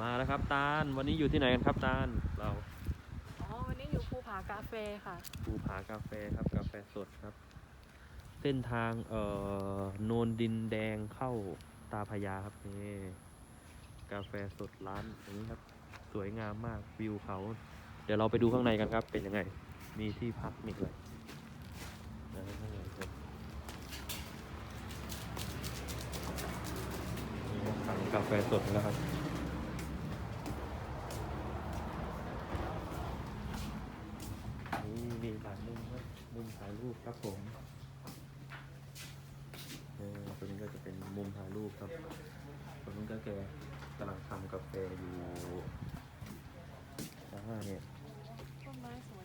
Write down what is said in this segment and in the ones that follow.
มาแล้วครับตาลวันนี้อยู่ที่ไหนกันครับตาลเราอ๋อวันนี้อยู่ภูผากาแฟค่ะ ภูผากาแฟครับกาแฟสดครับ เส้นทางเอ่อโนนดินแดงเข้าตาพญาครับนี่กาแฟสดร้านอย่างนี้ครับสวยงามมากวิวเขา เดี๋ยวเราไปดูข้างในกันครับ เป็นยังไง มีที่พักมีอะไรนะข้างในครับนี่ครับสั่งกาแฟสดแล้วครับ นี่มีหลายมุมครับมุมถ่าย รูปครับผมตัวนี้ก็จะเป็นมุมถ่ายรูปครับตรงนู้ก็แกกำลังทำกาแฟอยู่อ่าเนี่ยต้นไม้สวย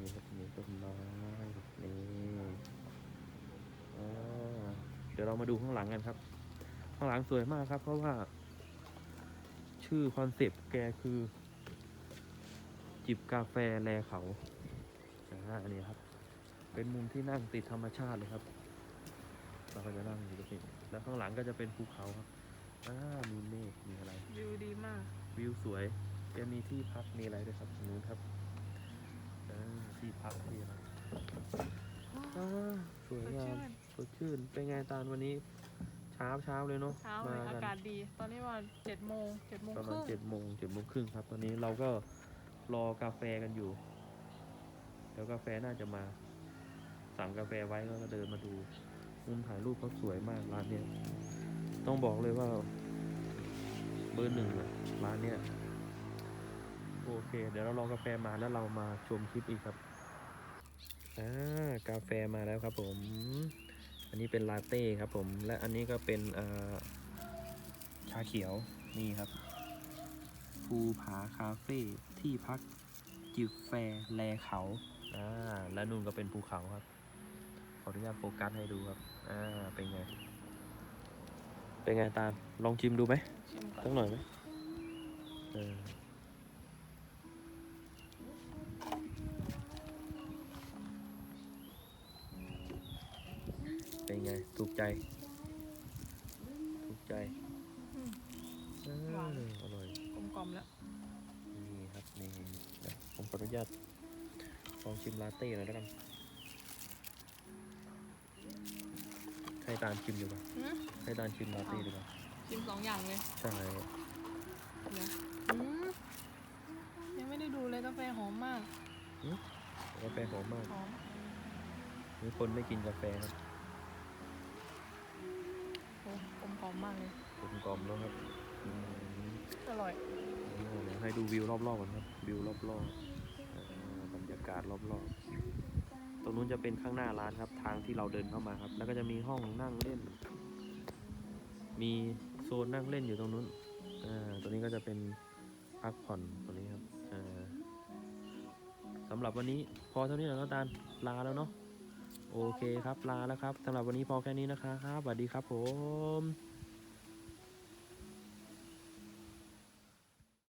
นี่ครับมีต้นไม้นี่เดี๋ยวเรามาดูข้างหลังกันครับ ข้างหลังสวยมากครับ เพราะว่า ชื่อคอนเซปต์แกคือ จิบกาแฟแลเขาอ่าอันนี้ครับ เป็นมุมที่นั่งติดธรรมชาติเลยครับ เราก็จะนั่งอยู่ตรงนี้แล้วข้างหลังก็จะเป็นภูเขาครับอ่ามีเมฆมีอะไร วิวดีมาก วิวสวยแกมีที่พักมีอะไรด้วยครับตรงนู้นครับอ่าที่พักที่อะไรอ่าสวยงามสดชื่นเป็นไงตาลวันนี้ เช้าเช้าเลยเนาะเช้าเลยกัอากาศดี ตอนนี้ว่าเจ็ดโมงเจ็ดโมงประคมาณรึ่งเจ็ดโมงเจ็ดโมงครึ่งครับ ตอนนี้เราก็รอกาแฟกันอยู่ เดี๋ยวกาแฟน่าจะมา สั่งกาแฟไว้ก็เดินมาดูมุมถ่ายรูปเขาสวยมากร้านเนี้ยต้องบอกเลยว่า เบอร์หนึ่งอะร้านเนี้ยโอเค เดี๋ยวเรารอกาแฟมาแล้วเรามาชมคลิปอีกครับอ่ากาแฟมาแล้วครับผม อันนี้เป็นลาเต้ครับผม และอันนี้ก็เป็นอ่อชาเขียวนี่ครับภูผาคาเฟ่ที่พักจิบแฟแลเขาอ่าและนู่นก็เป็นภูเขาครับ ขออนุญาตโฟกัสให้ดูครับ อ่า เป็นไง เป็นไงตาลลองชิมดูไหมชิมก่อนสักหน่อยไหมเออเป็นไง ถูกใจ ถูกใจอืมอ่าหวานอร่อย กลมกล่อมแล้ว นี่ครับ นี่เดี๋ยวผมขออนุญาตลองชิมลาเต้หน่อยแล้วกัน ให้ตาลชิมดีกว่าหืมให้ตาลชิมลาเต้ดีกว่าชิมสองอย่างเลยใช่เดี๋ยวอืมยังไม่ได้ดูเลยกาแฟหอมมากกาแฟหอมมากหอมมีคนไม่กินกาแฟครับโอ้กลมกล่อมมากเลยกลมกล่อมแล้วครับอืมอร่อยเดี๋ยวให้ดูวิวรอบๆก่อนครับวิวรอบๆอ่าบรรยากาศรอบๆ ตรงนู้นจะเป็นข้างหน้าร้านครับ ทางที่เราเดินเข้ามาครับ แล้วก็จะมีห้องนั่งเล่น มีโซนนั่งเล่นอยู่ตรงนู้นอ่าตัวนี้ก็จะเป็นพักผ่อนตรงนี้ครับอ่าสำหรับวันนี้พอเท่านี้แล้วน้องตาลลาแล้วเนาะโอเคครับลาแล้วครับสำหรับวันนี้พอแค่นี้นะครับสวัสดีครับผม